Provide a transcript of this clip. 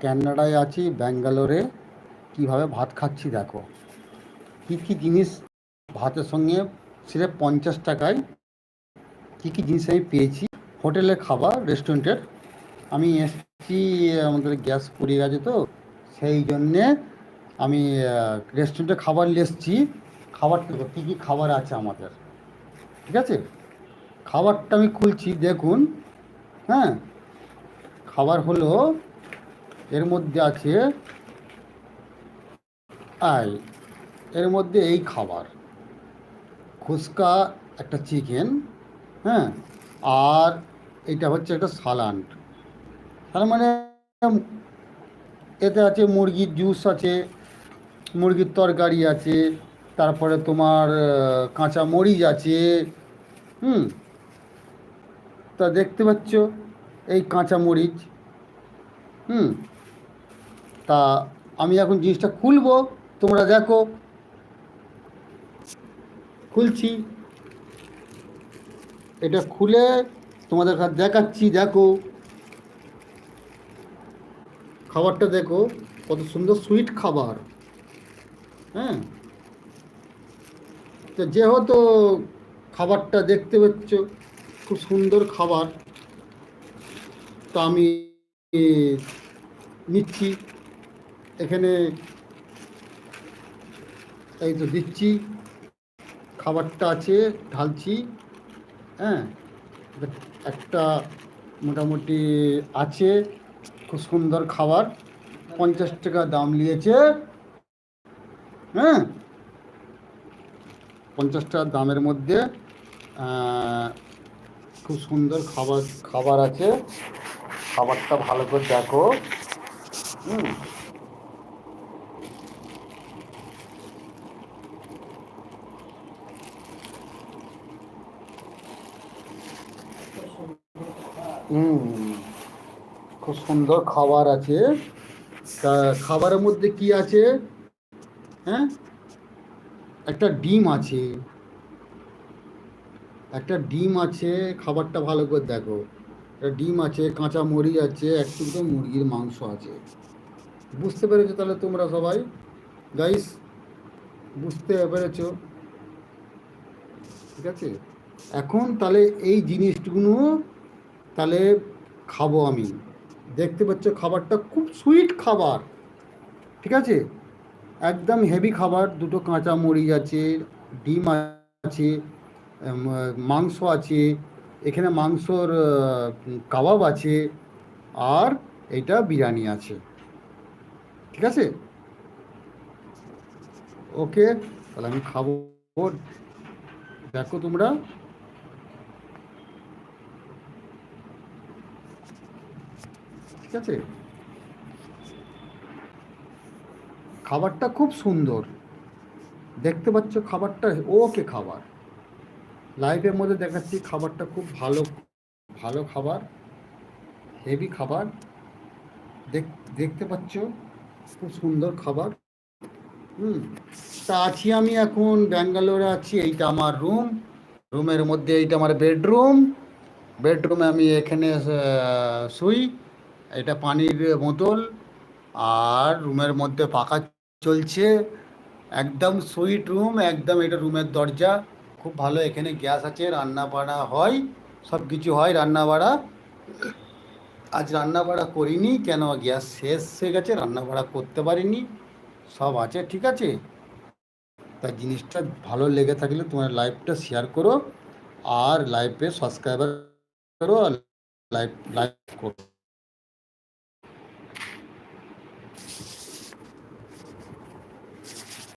ক্যানাডায় আছি, ব্যাঙ্গালোরে। কীভাবে ভাত খাচ্ছি দেখো। কী কী জিনিস ভাতের সঙ্গে সিরেপ পঞ্চাশ টাকায় কী কী জিনিস আমি পেয়েছি। হোটেলের খাবার, রেস্টুরেন্টের। আমি এসেছি, আমাদের গ্যাস পুড়ে গেছে তো, সেই জন্যে আমি রেস্টুরেন্টে খাবার নিয়ে এসেছি। খাবারটা কী কী খাবার আছে আমাদের? ঠিক আছে? খাবারটা আমি খুলছি, দেখুন। হ্যাঁ? খাবার হলো এর মধ্যে আছে আই, এর মধ্যে এই খাবার। ফুচকা একটা চিকেন হ্যাঁ আর এটা হচ্ছে একটা সালাড। তার মানে এতে আছে মুরগির জুস আছে, মুরগির তরকারি আছে, তারপরে তোমার কাঁচা মরিচ আছে, হুম, তা দেখতে পাচ্ছ? এই কাঁচা মরিচ হুম তা আমি এখন জিনিসটা খুলবো, তোমরা দেখো। খুলছি। এটা খুলে তোমাদের দেখাচ্ছি, দেখো। খাবারটা দেখো, কত সুন্দর সুইট খাবার। হ্যাঁ? তো যেহেতু খাবারটা দেখতে পাচ্ছ, খুব সুন্দর খাবার, তো আমি নিচ্ছি। এখানে এই তো দিচ্ছি, খাবারটা আছে, ঢালছি হ্যাঁ? একটা মোটামুটি আছে, খুব সুন্দর খাবার, পঞ্চাশ টাকা দাম নিয়েছে হ্যাঁ? পঞ্চাশ টাকা দামের মধ্যে খুব সুন্দর খাবার খাবার আছে, খাবারটা ভালো করে দেখো, হুম? খুব সুন্দর খাবার আছে। তা খাবারের মধ্যে কি আছে? হ্যাঁ? একটা ডিম আছে। একটা ডিম আছে, খাবারটা ভালো করে দেখো। একটা ডিম আছে, কাঁচা মরিচ আছে একটু তো মুরগির মাংস আছে। বুঝতে পেরেছ তাহলে তোমরা সবাই? গাইস বুঝতে পেরেছ? ঠিক আছে? এখন তাহলে এই জিনিসগুলো তাহলে খাব আমি। দেখতে পাচ্ছ খাবারটা খুব সুইট খাবার। ঠিক আছে? একদম হেভি খাবার। দুটো কাঁচা মরিচ আছে, ডিম আছে মাংস আছে, এখানে মাংসর কাবাব আছে, আর এটা বিরিয়ানি আছে। ঠিক আছে? ওকে, তাহলে আমি খাব। দেখো তোমরা। আছে? খাবারটা খুব সুন্দর। দেখতে পাচ্ছ খাবারটা, ওকে খাবার। লাইভের মধ্যে দেখাচ্ছি খাবারটা খুব ভালো ভালো খাবার হেভি খাবার। দেখ- দেখতে পাচ্ছ, খুব সুন্দর খাবার। হুম, তা আছি আমি এখন, ব্যাঙ্গালোরে আছি, এইটা আমার রুম রুমের মধ্যে এইটা আমার বেডরুম বেডরুমে আমি এখানে শুই। এটা পানির বোতল আর রুমের মধ্যে পাখা চলছে। একদম সুইট রুম একদম এটা রুমের দরজা। খুব ভালো, এখানে গ্যাস আছে রান্না বাড়া হয় সব কিছু হয় রান্না বাড়া আজ রান্না বাড়া করিনি, কেন গ্যাস শেষ হয়ে গেছে রান্না বাড়া করতে পারিনি, সব আছে, ঠিক আছে? তা জিনিসটা ভালো লেগে থাকলে তোমার লাইভটা শেয়ার করো, আর লাইভে সাবস্ক্রাইবার করো, আর লাইভ লাইভ করো।